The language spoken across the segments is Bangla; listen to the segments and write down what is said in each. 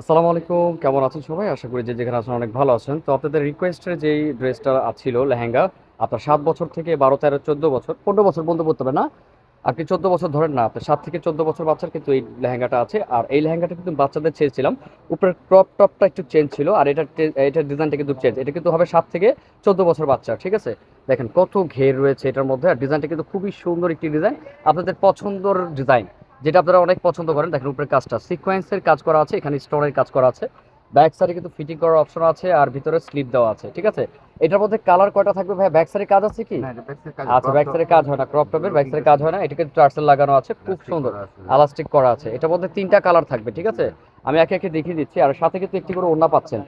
আসসালামু আলাইকুম। কেমন আছেন সবাই? আশা করি যে যেখানে আছেন অনেক ভালো আছেন। তো আপনাদের রিকোয়েস্টের যেই ড্রেসটা ছিল লেহেঙ্গা, আপনার সাত বছর থেকে বারো, তেরো, চোদ্দ বছর, পনেরো বছর বলতে পড়তে হবে না। আপনি চোদ্দ বছর ধরেন না, আপনার সাত থেকে চোদ্দ বছর বাচ্চার কিন্তু এই লেহেঙ্গাটা আছে। আর এই লেহেঙ্গাটা কিন্তু বাচ্চাদের চেয়েছিলাম। উপরের ক্রপ টপটা একটু চেঞ্জ ছিল, আর এটা এটার ডিজাইনটা কিন্তু চেঞ্জ এটা কিন্তু হবে সাত থেকে চোদ্দ বছর বাচ্চা, ঠিক আছে? দেখেন কত ঘের রয়েছে এটার মধ্যে, আর ডিজাইনটা কিন্তু খুবই সুন্দর একটি ডিজাইন আপনাদের পছন্দর ডিজাইন যেটা আপনারা অনেক পছন্দ করেন দেখেন উপরের কাজটা। সিকোয়েন্সের কাজ করা আছে এখানে স্টোনের কাজ করা আছে। ব্যাক সাইডে কিন্তু ফিটিং করার অপশন আছে আর ভিতরে স্লিপ দেওয়া আছে ঠিক আছে? এটার মধ্যে কালার কয়টা থাকবে ভাই ব্যাক সাইডে কাজ আছে কি? আচ্ছা ব্যাক সাইডে কাজ হয় না ক্রপ টপের ব্যাক সাইডে কাজ হয় না এটাকে টার্সেল লাগানো আছে খুব সুন্দর। আলাস্টিক করা আছে। এটার মধ্যে তিনটা কালার থাকবে ঠিক আছে? আমি একে একে দেখিয়ে দিচ্ছি আর সাথে কিন্তু একটি করে ওড়না পাচ্ছেন।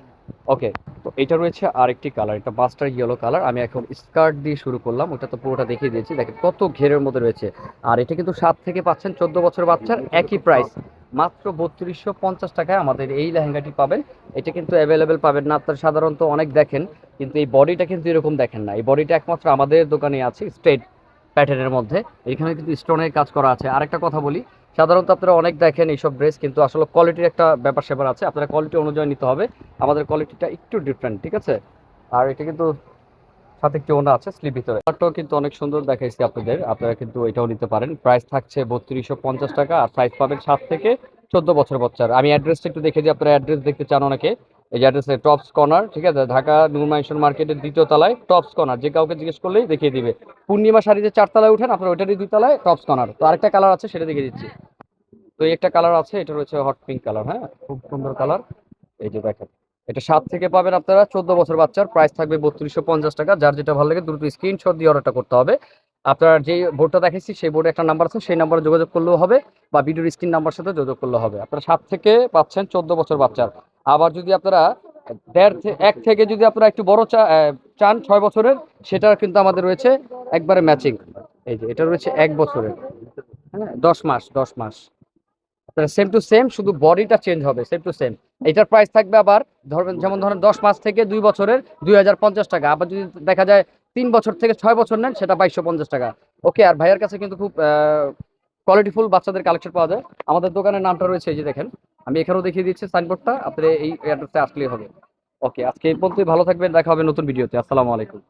ওকে তো এটা রয়েছে আরেকটি কালার এটা মাস্টার ইয়েলো কালার আমি এখন স্কার্ট দিয়ে শুরু করলাম, ওটা তো পুরোটা দেখিয়ে দিয়েছি। দেখেন কত ঘেরের মধ্যে রয়েছে। আর এটা কিন্তু সাত থেকে পাচ্ছেন চোদ্দ বছর বাচ্চার একই প্রাইস মাত্র বত্রিশশো পঞ্চাশ টাকায় আমাদের এই লেহেঙ্গাটি পাবেন। এটা কিন্তু অ্যাভেলেবেল পাবেন না, আপনারা সাধারণত অনেক দেখেন, কিন্তু এই বডিটা কিন্তু এরকম দেখেন না। এই বডিটা একমাত্র আমাদের দোকানে আছে স্ট্রেট প্যাটার্নের মধ্যে। এখানে কিন্তু স্টোনের কাজ করা আছে। আরেকটা কথা বলি সাধারণত আপনারা অনেক দেখেন এইসব ড্রেস, কিন্তু আসলে কোয়ালিটির একটা ব্যাপার স্যাপার আছে। আপনারা কোয়ালিটি অনুযায়ী নিতে হবে। আমাদের কোয়ালিটিটা একটু ডিফারেন্ট ঠিক আছে? আর এটা কিন্তু সাথে একটি ওনা আছে স্লিপ ভিতরে। কালারটাও কিন্তু অনেক সুন্দর দেখাইছি আপনাদের। আপনারা কিন্তু এটাও নিতে পারেন। প্রাইস থাকছে বত্রিশশো পঞ্চাশ টাকা, আর সাইজ পাবেন সাত থেকে চোদ্দ বছর বাচ্চার। আমি অ্যাড্রেসটা একটু দেখে দিই। আপনারা অ্যাড্রেস দেখতে চান অনেকে। অ্যাড্রেসে টপস কর্নার ঠিক আছে? ঢাকা নিউ মাইশন মার্কেটের দ্বিতীয় তলায় টপস কর্নার যে কাউকে জিজ্ঞেস করলেই দেখিয়ে দিবে। পূর্ণিমা শাড়ি যে চারতলায় উঠেন, আপনার ওইটারই তলায় টপস কর্নার তো আরেকটা কালার আছে, সেটা দেখিয়ে দিচ্ছি। তো একটা কালার আছে, এটা রয়েছে হট পিঙ্ক কালার হ্যাঁ? খুব সুন্দর কালার এই যে দেখেন, এটা সাত থেকে পাবেন আপনারা, চোদ্দ বছর বাচ্চার। প্রাইস থাকবে বত্রিশশো পঞ্চাশ টাকা। যার যেটা ভালো লাগে, দ্রুত স্ক্রিনশট দিয়ে অর্ডারটা করতে হবে। আপনার যে বোর্ডটা দেখেছি সেই বোর্ডে একটা নাম্বার আছে, সেই নাম্বারে যোগাযোগ করলেও হবে বা ভিডিওর স্ক্রিন নাম্বার সাথে যোগাযোগ করলেও হবে। আপনারা সাত থেকে পাচ্ছেন চোদ্দ বছর বাচ্চার। আবার যদি আপনারা দেড় এক থেকে যদি আপনারা একটু বড় চান ছয় বছরের সেটা কিন্তু আমাদের রয়েছে একবারে ম্যাচিং এই যে, এটা রয়েছে এক বছরের। হ্যাঁ দশ মাস দশ মাস। সেম টু সেম শুধু বডিটা চেঞ্জ হবে সেম টু সেম এটার প্রাইস থাকবে আবার, ধরবেন, যেমন ধরেন দশ মাস থেকে দুই বছরের দুই হাজার পঞ্চাশ টাকা। আবার যদি দেখা যায় তিন বছর থেকে ছয় বছর নেন, সেটা বাইশশো পঞ্চাশ টাকা। ওকে, আর ভাইয়ার কাছে কিন্তু খুব কোয়ালিটিফুল বাচ্চাদের কালেকশন পাওয়া যায়। আমাদের দোকানের নামটা রয়েছে এই যে দেখেন। আমি এখানেও দেখিয়ে দিচ্ছি সাইনবোর্ডটা আপনার এই অ্যাড্রেসে আসলেই হবে। ওকে, আজকে এই পর্যন্তই, ভালো থাকবেন, দেখা হবে নতুন ভিডিওতে আসসালামু আলাইকুম।